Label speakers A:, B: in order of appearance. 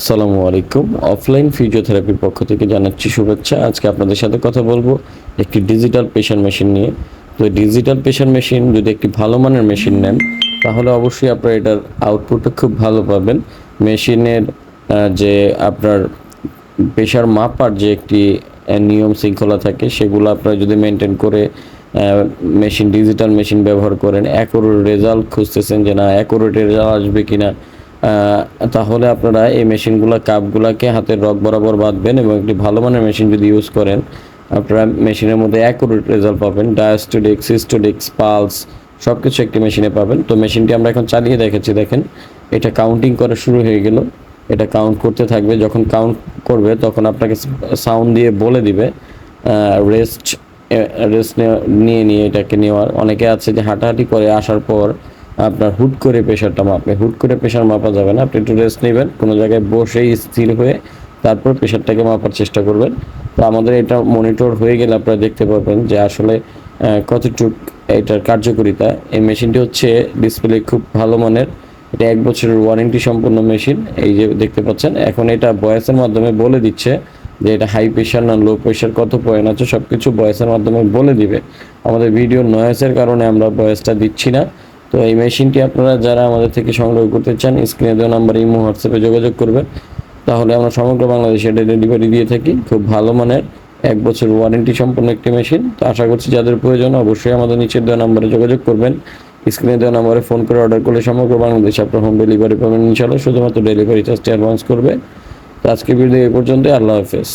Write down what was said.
A: আসসালামু আলাইকুম। অফলাইন ফিজিওথেরাপির পক্ষ থেকে জানাচ্ছি শুভেচ্ছা। আজকে আপনাদের সাথে কথা বলব একটি ডিজিটাল প্রেশার মেশিন নিয়ে। তো ডিজিটাল প্রেশার মেশিন যদি একটি ভালো মানের মেশিন নেন তাহলে অবশ্যই আপনারা এটার আউটপুটটা খুব ভালো পাবেন। মেশিনের যে আপনার প্রেশার মাপার যে একটি নিয়ম শৃঙ্খলা থাকে সেগুলো আপনারা যদি মেনটেন করে মেশিন ডিজিটাল মেশিন ব্যবহার করেন অ্যাকোরেট রেজাল্ট খুঁজতেছেন যে না অ্যাকোরেট রেজাল্ট আসবে কিনা আহ, তাহলে আপনারা এই মেশিনগুলো, কাপগুলোকে হাতের রক বরাবর বাঁধবেন এবং একটি ভালো মানের মেশিন যদি ইউজ করেন, আপনারা মেশিনের মধ্যে অ্যাকুরেট রেজাল্ট পাবেন। ডায়াস্টোডিক সিস্টোডিক্স পালস সব কিছু একটি মেশিনে পাবেন। তো মেশিনটি আমরা এখন চালিয়ে দেখেছি দেখেন। এটা কাউন্টিং করা শুরু হয়ে গেল। এটা কাউন্ট করতে থাকবে। যখন কাউন্ট করবে, তখন আপনাকে সাউন্ড দিয়ে বলে দিবে রেস্ট রেস্ট নিয়ে নিয়ে এটাকে নেওয়ার। অনেকে আছে যে হাঁটাহাঁটি করে আসার পর আপনার হুট করে প্রেশারটা মাপে। হুট করে প্রেশার মাপা যাবে না, আপনি একটু রেস্ট নেবেন, কোনো জায়গায় বসেই স্থির হয়ে তারপর প্রেশারটাকে মাপার চেষ্টা করবেন। তো আমাদের এটা মনিটর হয়ে গেলে আপনারা দেখতে পাবেন যে আসলে কতটুক এটার কার্যকারিতা। এই মেশিনটি হচ্ছে ডিসপ্লে খুব ভালো মানের। এটা এক বছরের ওয়ারেন্টি সম্পূর্ণ মেশিন এই যে দেখতে পাচ্ছেন। এখন এটা বয়সের মাধ্যমে বলে দিচ্ছে যে এটা হাই প্রেশার না লো প্রেশার কত পয়েন্ট আছে সব কিছু ভয়েসের মাধ্যমে বলে দিবে। আমাদের ভিডিও নয়েসের কারণে আমরা বয়সটা দিচ্ছি না। তো এই মেশিনটি আপনারা যারা আমাদের থেকে সংগ্রহ করতে চান, স্ক্রিনে দেওয়া নাম্বার ইমো, হোয়াটসঅ্যাপে যোগাযোগ করবেন। তাহলে আমরা সমগ্র বাংলাদেশে এটা ডেলিভারি দিয়ে থাকি। খুব ভালো মানের এক বছর ওয়ারেন্টি সম্পন্ন একটি মেশিন। তো আশা করছি যাদের প্রয়োজন অবশ্যই আমাদের নিচের দেওয়া নাম্বারে যোগাযোগ করবেন। স্ক্রিনে দেওয়া নাম্বারে ফোন করে অর্ডার করলে সমগ্র বাংলাদেশে আপনার হোম ডেলিভারি পাবেন ইনশাল্লাহ শুধুমাত্র ডেলিভারি চার্জটি অ্যাডভান্স করবে। তো আজকে ভিডিও এই পর্যন্ত আল্লাহ হাফেজ।